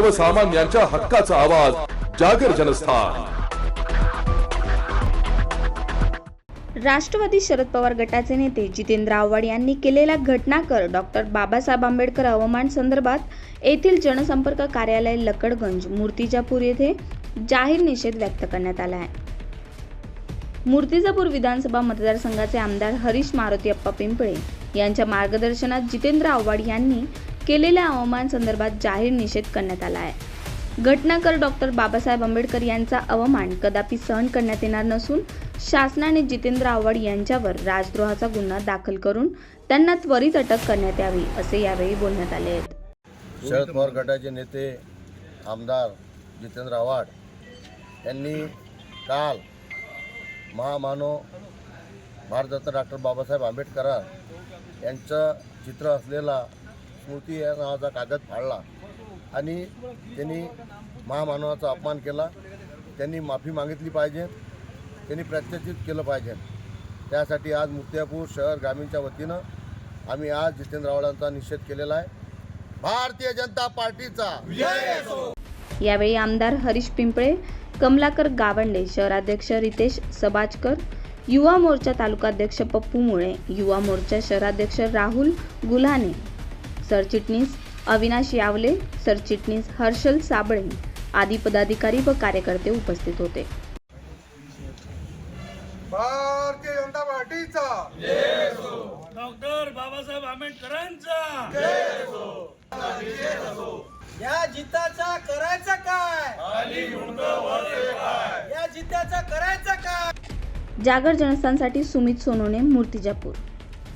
सर्वसामान्यांच्या हक्काचा आवाज जागर जनस्थान. राष्ट्रवादी शरद पवार गटाचे नेते जितेंद्र आव्हाड यांनी केलेला घटनाकर डॉक्टर बाबासाहेब आंबेडकर अवमान संदर्भात येथील जनसंपर्क कार्यालय लकडगंज मूर्तिजापूर येथे जाहीर निषेध व्यक्त करण्यात आला आहे. मूर्तिजापूर विधानसभा मतदारसंघाचे आमदार हरीश मारुती अप्पा पिंपळे यांच्या मार्गदर्शनात जितेंद्र आव्हाड यांनी केलेल्या अवमान संदर्भात जाहीर निषेध करण्यात आला आहे. घटनाकर डॉक्टर बाबासाहेब आंबेडकर यांचा अवमान कदापि सहन करण्यात येणार नसून शासनाने जितेंद्र आव्हाड यांच्यावर राजद्रोहाचा गुन्हा दाखल करून त्यांना त्वरित अटक करण्यात यावी असे यावेळी बोलण्यात आले आहेत. शरद पवार गटाचे नेते आमदार जितेंद्र आव्हाड यांनी काल महामानव भारतरत्न डॉक्टर बाबासाहेब आंबेडकर यांचं चित्र असलेला स्मृती या नावाचा कागद फाडला. आणि त्यांनी महामानवाचा अपमान केला. त्यांनी माफी मागितली पाहिजे. त्यांनी प्रत्यक्षित केलं पाहिजे. त्यासाठी आज मुक्त्यापूर शहर ग्रामीणच्या वतीनं आम्ही आज जितेंद्र आव्हाडांचा निषेध केलेला आहे. भारतीय जनता पार्टीचा. यावेळी आमदार हरीश पिंपळे कमलाकर गावंडे शहराध्यक्ष रितेश सबाजकर युवा मोर्चा तालुकाध्यक्ष पप्पू मुळे युवा मोर्चा शहराध्यक्ष राहुल गुल्हाने सरचिटणीस अविनाश यावले सरचिटणीस हर्षल साबळे आदी पदाधिकारी व कार्यकर्ते उपस्थित होते. भारतीय जनता पार्टीचा. डॉक्टर बाबासाहेब आंबेडकरांचा. या जिताचा करायचं काय? या जिताचा करायचं काय? जागर जनस्थानसाठी सुमित सोनोने मूर्तिजापूर.